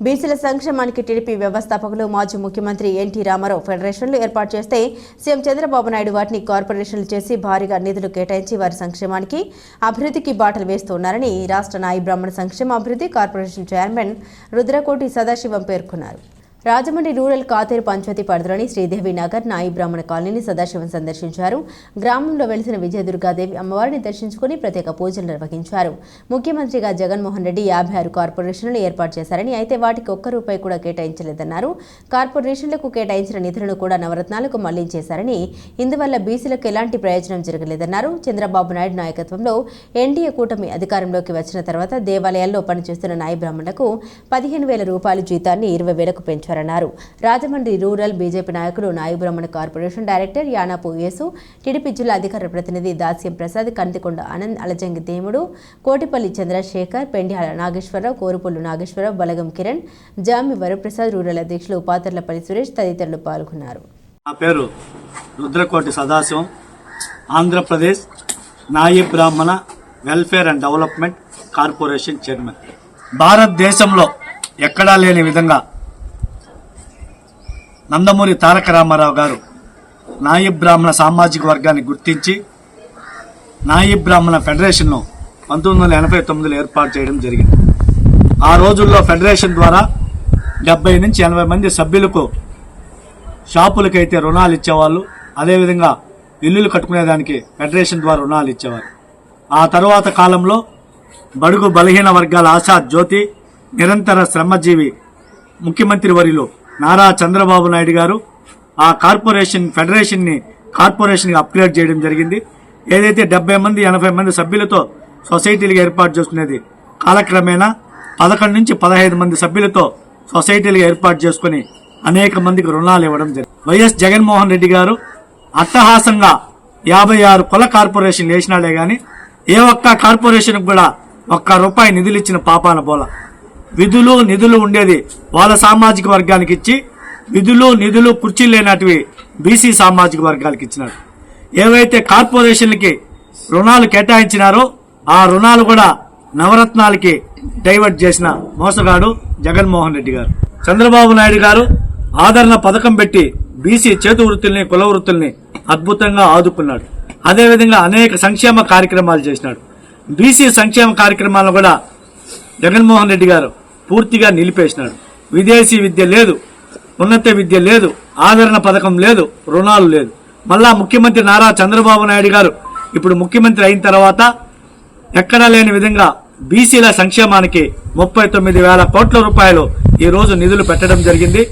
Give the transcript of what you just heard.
బీసీల సంక్షేమానికి టీడీపీ వ్యవస్థాపకులు మాజీ ముఖ్యమంత్రి ఎన్టీ రామారావు ఫెడరేషన్లు ఏర్పాటు చేస్తే సీఎం చంద్రబాబు నాయుడు వాటిని కార్పొరేషన్లు చేసి భారీగా నిధులు కేటాయించి వారి సంక్షేమానికి అభివృద్ధికి బాటలు వేస్తున్నారని రాష్ట్ర నాయి బ్రాహ్మణ సంక్షేమ అభివృద్ధి కార్పొరేషన్ చైర్మన్ రుద్రకోటి సదాశివం పేర్కొన్నారు. రాజమండ్రి రూరల్ కాతేరు పంచాయతీ పరిధిలోని శ్రీదేవి నగర్ నాయి బ్రాహ్మణ కాలనీని సదాశివం సందర్శించారు. గ్రామంలో వెలిసిన విజయదుర్గాదేవి అమ్మవారిని దర్శించుకుని ప్రత్యేక పూజలు నిర్వహించారు. ముఖ్యమంత్రిగా జగన్మోహన్ రెడ్డి యాభై ఆరు కార్పొరేషన్లు ఏర్పాటు చేశారని అయితే వాటికి ఒక్క రూపాయి కూడా కేటాయించలేదన్నారు. కార్పొరేషన్లకు కేటాయించిన నిధులను కూడా నవరత్నాలకు మళ్ళించేశారని ఇందువల్ల బీసీలకు ఎలాంటి ప్రయోజనం జరగలేదన్నారు. చంద్రబాబు నాయుడు నాయకత్వంలో ఎన్డీఏ కూటమి అధికారంలోకి వచ్చిన తర్వాత దేవాలయాల్లో పనిచేస్తున్న నాయి బ్రాహ్మణులకు పదిహేను వేల రూపాయల జీతాన్ని ఇరవై వేలకు పెంచారు. చేశారన్నారు రాజమండ్రి రూరల్ బీజేపీ నాయకులు Nayibrahmana corporation director Yanapu Yesu TDP జిల్లా అధికార ప్రతినిధి దాస్యం ప్రసాద్ కందికొండ ఆనంద్ అలజంగి దేముడు కోటిపల్లి చంద్రశేఖర్ పెండ్యాల నాగేశ్వరరావు కోరుపల్లు నాగేశ్వరరావు బలగం కిరణ్ జామి వరప్రసాద్ రూరల్ అధ్యక్షులు పాతర్లపల్లి సురేష్ తదితరులు పాల్గొన్నారు. నా పేరు Rudrakoti Sadasivam. Andhra Pradesh Nayi Brahmana welfare and development corporation chairman. భారతదేశంలో ఎక్కడా లేని విధంగా నందమూరి తారక రామారావు గారు నాయి బ్రాహ్మణ సామాజిక వర్గాన్ని గుర్తించి నాయి బ్రాహ్మణ ఫెడరేషన్ను పంతొమ్మిది వందల ఎనభై తొమ్మిదిలో ఏర్పాటు చేయడం జరిగింది. ఆ రోజుల్లో ఫెడరేషన్ ద్వారా డెబ్బై నుంచి ఎనభై మంది సభ్యులకు షాపులకైతే రుణాలు ఇచ్చేవాళ్ళు అదేవిధంగా ఇల్లులు కట్టుకునేదానికి ఫెడరేషన్ ద్వారా రుణాలు ఇచ్చేవారు. ఆ తరువాత కాలంలో బడుగు బలహీన వర్గాల ఆశా జ్యోతి నిరంతర శ్రమజీవి ముఖ్యమంత్రి వరిలో నారా చంద్రబాబు నాయుడు గారు ఆ కార్పొరేషన్ ఫెడరేషన్ని కార్పొరేషన్ అప్గ్రేడ్ చేయడం జరిగింది. ఏదైతే డెబ్బై మంది ఎనభై మంది సభ్యులతో సొసైటీలుగా ఏర్పాటు చేసుకునేది కాలక్రమేణా పదకొండు నుంచి పదహైదు మంది సభ్యులతో సొసైటీలుగా ఏర్పాటు చేసుకుని అనేక మందికి రుణాలు ఇవ్వడం జరిగింది. వైఎస్ జగన్మోహన్ రెడ్డి గారు అట్టహాసంగా యాభై ఆరు కుల కార్పొరేషన్ వేసినాడే గాని ఏ ఒక్క కార్పొరేషన్ కూడా ఒక్క రూపాయి నిధులు ఇచ్చిన పాపాన పోల విధులు నిధులు ఉండేది వాళ్ళ సామాజిక వర్గానికి ఇచ్చి విధులు నిధులు కుర్చీలు లేనటివి బీసీ సామాజిక వర్గాలకు ఇచ్చినారు. ఏవైతే కార్పొరేషన్లకి రుణాలు కేటాయించినారో ఆ రుణాలు కూడా నవరత్నాలకి డైవర్ట్ చేసిన మోసగాడు జగన్మోహన్ రెడ్డి గారు. చంద్రబాబు నాయుడు గారు ఆదరణ పథకం పెట్టి బీసీ చేతు వృత్తుల్ని కుల వృత్తుల్ని అద్భుతంగా ఆదుకున్నాడు. అదేవిధంగా అనేక సంక్షేమ కార్యక్రమాలు చేసినాడు. బీసీ సంక్షేమ కార్యక్రమాలను కూడా జగన్మోహన్ రెడ్డి గారు పూర్తిగా నిలిపేసినాడు. విదేశీ విద్య లేదు ఉన్నత విద్య లేదు ఆదరణ పథకం లేదు రుణాలు లేదు. మళ్ళా ముఖ్యమంత్రి నారా చంద్రబాబు నాయుడు గారు ఇప్పుడు ముఖ్యమంత్రి అయిన తర్వాత ఎక్కడా లేని విధంగా బీసీల సంక్షేమానికి ముప్పై తొమ్మిది వేల కోట్ల రూపాయలు ఈ రోజు నిధులు పెట్టడం జరిగింది.